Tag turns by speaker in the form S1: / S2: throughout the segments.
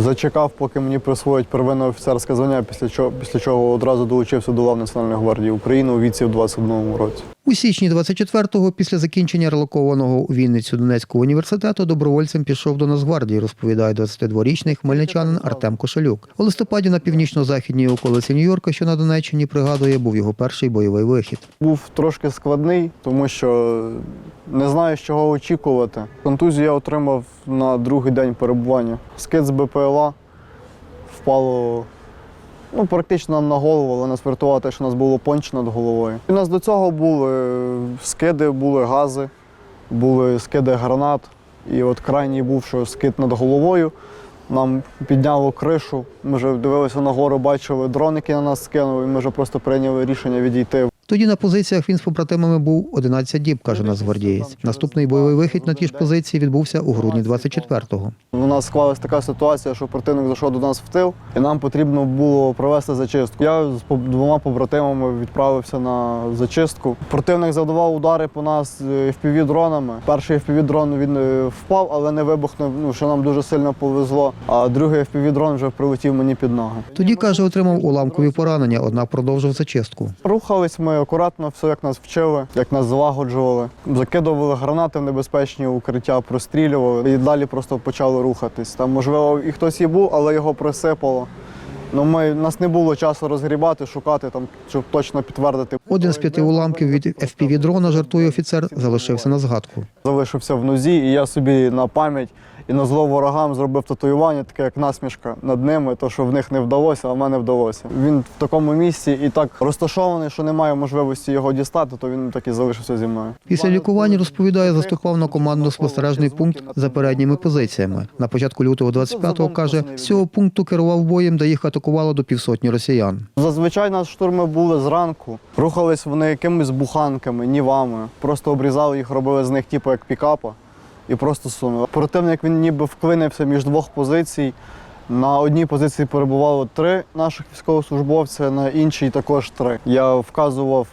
S1: Зачекав, поки мені присвоять первинне офіцерське звання, після чого, після чого одразу долучився до лав Національної гвардії України у віці в 21 році.
S2: У січні 24-го, після закінчення релокованого у Вінницю Донецького університету, добровольцем пішов до Нацгвардії, розповідає 22-річний хмельничанин Артем Кошелюк. У листопаді на північно-західній околиці Нью-Йорка, що на Донеччині, пригадує, був його перший бойовий вихід.
S1: Був трошки складний, тому що не знаю, з чого очікувати. Контузію я отримав на другий день перебування. Скид з БПЛА впало ну, практично нам на голову, але нас врятувало те, що у нас було понч над головою. У нас до цього були скиди, були гази, були скиди гранат. І от крайній був, що скид над головою. Нам підняло кришу. Ми вже дивилися нагору, бачили дрон, який на нас скинув, і ми вже просто прийняли рішення відійти.
S2: Тоді на позиціях він з побратимами був 11 діб, каже нацгвардієць. Наступний бойовий вихід на ті ж позиції відбувся у грудні 24-го.
S1: У нас склалась така ситуація, що противник зайшов до нас в тил, і нам потрібно було провести зачистку. Я з двома побратимами відправився на зачистку. Противник завдавав удари по нас fpv дронами. Перший fpv дрон він е, впав, але не вибухнув. Ну що нам дуже сильно повезло. А другий fpv дрон вже прилетів мені під ноги.
S2: Тоді, каже, отримав уламкові поранення, однак продовжив зачистку.
S1: Рухались ми акуратно, все як нас вчили, як нас злагоджували. Закидували гранати в небезпечні укриття, прострілювали і далі просто почали рухатись. Там, можливо, і хтось і був, але його присипало. Ну, ми, нас не було часу розгрібати, шукати, там, щоб точно підтвердити.
S2: Один з п'яти уламків від fpv дрона жартує офіцер, залишився на згадку.
S1: Залишився в нозі, і я собі на пам'ять і на зло ворогам зробив татуювання, таке як насмішка над ними, то що в них не вдалося, а в мене вдалося. Він в такому місці і так розташований, що немає можливості його дістати, то він так і залишився зі мною.
S2: Після лікування розповідає, заступав на командно-спостережний пункт за передніми позиціями. На початку лютого 25-го каже, з цього пункту керував боєм, де їх атакувало до півсотні росіян.
S1: Зазвичай нас штурми були зранку. Рухались вони якимись буханками, нівами. Просто обрізали їх, робили з них типу як пікапа і просто сунув. Противник він ніби вклинився між двох позицій. На одній позиції перебувало три наших військовослужбовця, на іншій також три. Я вказував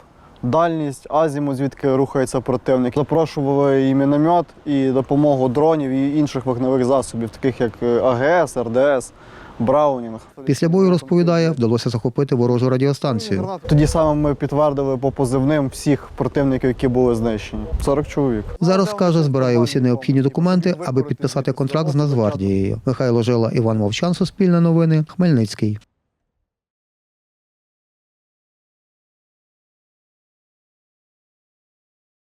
S1: дальність, азіму, звідки рухається противник. Запрошували і міномет, і допомогу дронів, і інших вогневих засобів, таких як е, АГС, РДС, Браунінг.
S2: Після бою розповідає, вдалося захопити ворожу радіостанцію.
S1: Тоді саме ми підтвердили по позивним всіх противників, які були знищені. 40 чоловік.
S2: Зараз каже, збирає усі необхідні документи, аби підписати контракт з Нацгвардією. Михайло Жила, Іван Мовчан, Суспільне новини, Хмельницький.